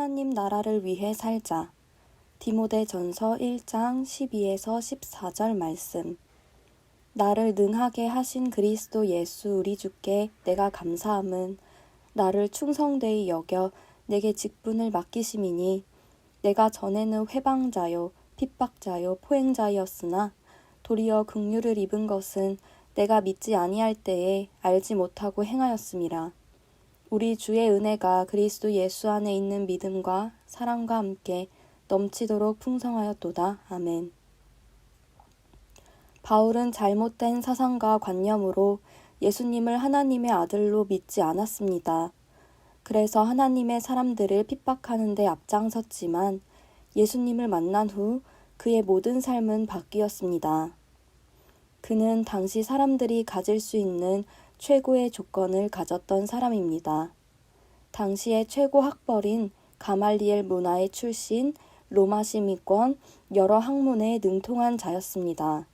하나님 나라를 위해 살자. 디모데 전서 1장 12에서 14절 말씀. 나를 능하게 하신 그리스도 예수 우리 주께 내가 감사함은 나를 충성되이 여겨 내게 직분을 맡기심이니 내가 전에는 회방자요 핍박자요 포행자였으나 도리어 긍휼을 입은 것은 내가 믿지 아니할 때에 알지 못하고 행하였음이라 우리 주의 은혜가 그리스도 예수 안에 있는 믿음과 사랑과 함께 넘치도록 풍성하였도다 아멘. 바울은 잘못된 사상과 관념으로 예수님을 하나님의 아들로 믿지 않았습니다. 그래서 하나님의 사람들을 핍박하는 데 앞장섰지만 예수님을 만난 후 그의 모든 삶은 바뀌었습니다. 그는 당시 사람들이 가질 수 있는 최고의 조건을 가졌던 사람입니다. 당시의 최고 학벌인 가말리엘 문화의 출신 로마 시민권 여러 학문에 능통한 자였습니다.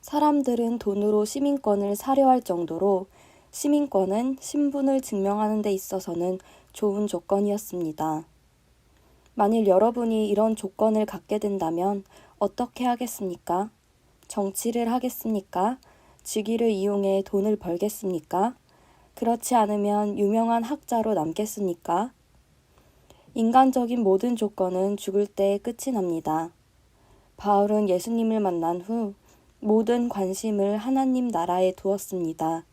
사람들은 돈으로 시민권을 사려 할 정도로 시민권은 신분을 증명하는 데 있어서는 좋은 조건이었습니다. 만일 여러분이 이런 조건을 갖게 된다면 어떻게 하겠습니까? 정치를 하겠습니까? 직위를 이용해 돈을 벌겠습니까? 그렇지 않으면 유명한 학자로 남겠습니까? 인간적인 모든 조건은 죽을 때 끝이 납니다. 바울은 예수님을 만난 후 모든 관심을 하나님 나라에 두었습니다.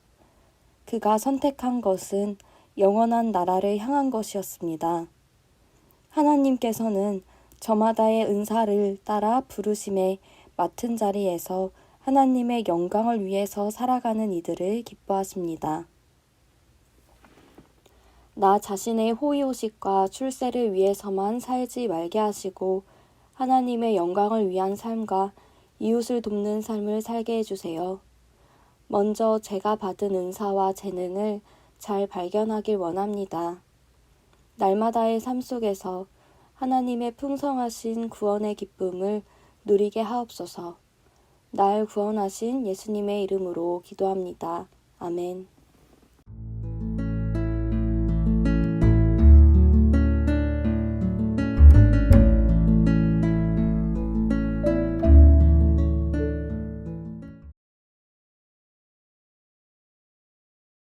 그가 선택한 것은 영원한 나라를 향한 것이었습니다. 하나님께서는 저마다의 은사를 따라 부르심에 맡은 자리에서 하나님의 영광을 위해서 살아가는 이들을 기뻐하십니다. 나 자신의 호의호식과 출세를 위해서만 살지 말게 하시고 하나님의 영광을 위한 삶과 이웃을 돕는 삶을 살게 해주세요. 먼저 제가 받은 은사와 재능을 잘 발견하길 원합니다. 날마다의 삶 속에서 하나님의 풍성하신 구원의 기쁨을 누리게 하옵소서. 날 구원하신 예수님의 이름으로 기도합니다. 아멘.